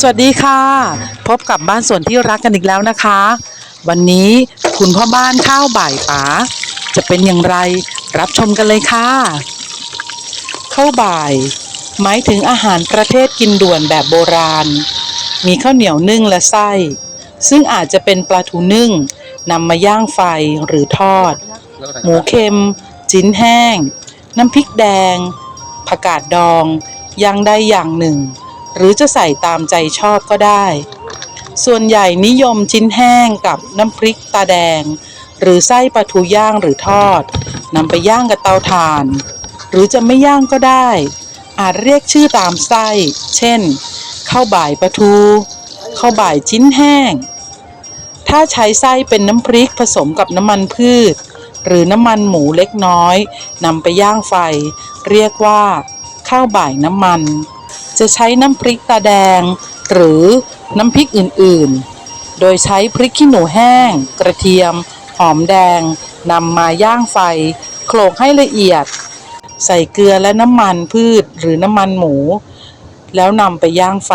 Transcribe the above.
สวัสดีค่ะ พบกับบ้านสวนที่รักกันอีกแล้วนะคะ วันนี้คุณพ่อบ้านข้าวบ่ายป๋าจะเป็นอย่างไรรับชมกันเลยค่ะ ข้าวบ่าย หมายถึงอาหารประเภทกินด่วนแบบโบราณ มีข้าวเหนียวนึ่งและไส้ ซึ่งอาจจะเป็นปลาทูนึ่งนำมาย่างไฟหรือทอด หมูเค็ม จิ้นแห้ง น้ำพริกแดง ผักกาดดองอย่างใดอย่างหนึ่ง หรือจะใส่ตามใจชอบก็ได้ ส่วนใหญ่นิยมชิ้นแห้งกับน้ำพริกตาแดง หรือไส้ปลาทูย่างหรือทอดนำไปย่างกับเตาถ่าน หรือจะไม่ย่างก็ได้ อาจเรียกชื่อตามไส้ เช่นข้าวบ่ายปลาทูข้าวบ่ายชิ้นแห้ง ถ้าใช้ไส้เป็นน้ำพริกผสมกับน้ำมันพืช หรือน้ำมันหมูเล็กน้อยนำไปย่างไฟ เรียกว่า ข้าวบ่ายน้ำมัน จะใช้น้ำพริกตาแดง หรือน้ำพริกอื่นๆ โดยใช้พริกขี้หนูแห้ง กระเทียม หอมแดงนำมาย่างไฟ โขลกให้ละเอียด ใส่เกลือและน้ำมันพืชหรือน้ำมันหมู แล้วนำไปย่างไฟ